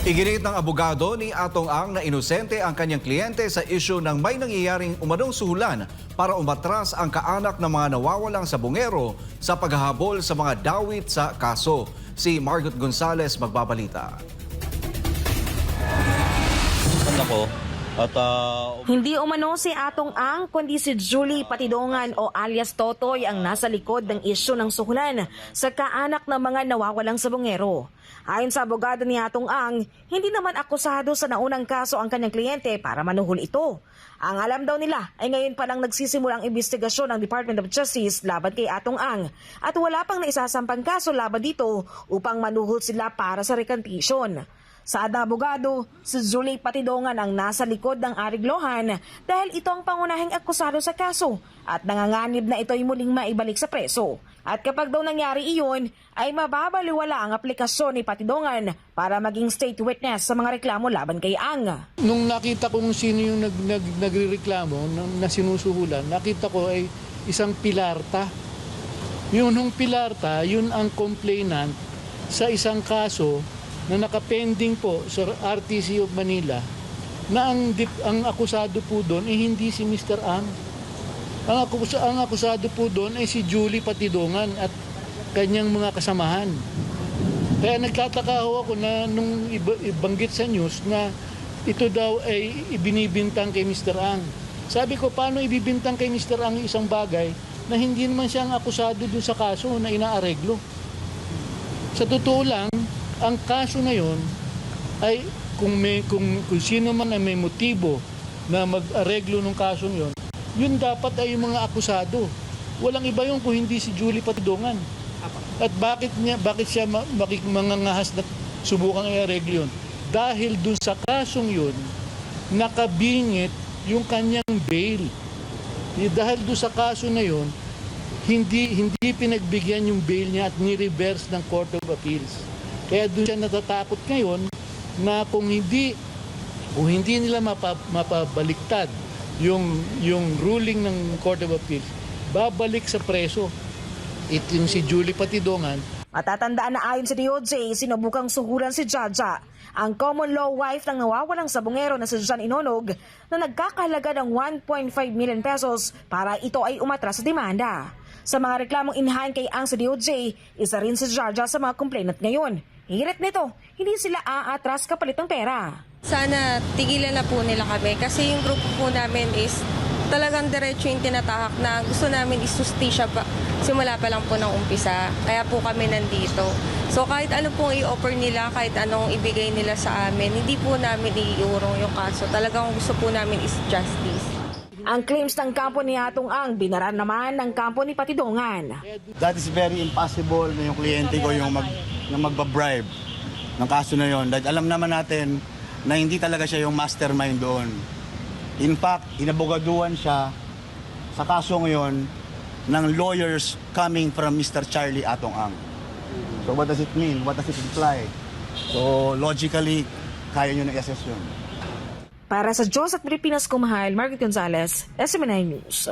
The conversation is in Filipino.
Iginit ng abogado ni Atong Ang na inosente ang kanyang kliyente sa isyu ng may nangyayaring umanong suhulan para umatras ang kaanak ng mga nawawalang sabungero sa paghahabol sa mga dawit sa kaso. Si Margot Gonzales magbabalita. anak ko. At ah, Hindi umano si Atong Ang, kundi si Julie Patidongan o alias Totoy ang nasa likod ng isyu ng suhulan sa kaanak ng mga nawawalang sabongero. Ayon sa abogado ni Atong Ang, hindi naman akusado sa naunang kaso ang kanyang kliyente para manuhol ito. Ang alam daw nila ay ngayon pa lang nagsisimula ang investigasyon ng Department of Justice laban kay Atong Ang at wala pang naisasampang kaso laban dito upang manuhol sila para sa recantation. Sa ada abogado, si Julie Patidongan ang nasa likod ng ariglohan dahil ito ang pangunahing akusado sa kaso at nanganganib na ito'y muling maibalik sa preso. At kapag daw nangyari iyon, ay mababaliwala ang aplikasyon ni Patidongan para maging state witness sa mga reklamo laban kay Ang. Nung nakita kung sino yung nag, nag, nagrereklamo na, na sinusuhulan, nakita ko ay isang pilarta. Yun yung pilarta, yun ang complainant sa isang kaso na nakapending po sa RTC of Manila na ang, dip- ang akusado po doon ay hindi si Mr. Ang. Ang, akusa, ang akusado po doon ay si Julie Patidongan at kanyang mga kasamahan. Kaya nagtataka ako na nung iba- ibanggit sa news na ito daw ay ibinibintang kay Mr. Ang. Sabi ko, paano ibibintang kay Mr. Ang isang bagay na hindi naman siya ang akusado dun sa kaso na inaareglo? Sa totoo lang, ang kaso na yon ay kung, may, kung, kung sino man ay may motibo na mag-areglo ng kaso yon, yun dapat ay yung mga akusado. Walang iba yun kung hindi si Julie Patidongan. At bakit niya bakit siya makik- mangangahas na subukang i-areglo yun? Dahil dun sa kasong yun, nakabingit yung kanyang bail. Dahil dun sa kaso na yun, hindi hindi pinagbigyan yung bail niya at ni-reverse ng Court of Appeals. Kaya doon siya natatakot ngayon na kung hindi kung hindi nila mapa, mapabaliktad yung yung ruling ng Court of Appeals, babalik sa preso. Ito yung si Julie Patidongan, Matatandaan na ayon sa DOJ, sinubukang suhulan si Jaja, ang common law wife ng nawawalang sabongero na si John Inonog na nagkakahalaga ng 1.5 million pesos para ito ay umatras sa demanda. Sa mga reklamong inhain kay Ang sa DOJ, isa rin si Jaja sa mga complainant ngayon. Hirit nito, hindi sila aatras kapalit ng pera. Sana tigilan na po nila kami kasi yung grupo po namin is talagang diretso yung tinatahak na gusto namin isustisya pa simula pa lang po ng umpisa. Kaya po kami nandito. So kahit ano pong i-offer nila, kahit anong ibigay nila sa amin, hindi po namin iurong yung kaso. Talagang gusto po namin is justice. Ang claims ng kampo ni Atong Ang, binaran naman ng kampo ni Patidongan. that is very impossible na yung kliyente ko yung mag yung magbabribe ng kaso na yon. Dahil alam naman natin na hindi talaga siya yung mastermind doon. In fact, inabogaduan siya sa kaso ngayon ng lawyers coming from Mr. Charlie Atong Ang. So what does it mean? What does it imply? So logically, kaya nyo na i-assess yun. Para sa Diyos at Pilipinas Kumahal, Margaret Gonzalez, SMNI News.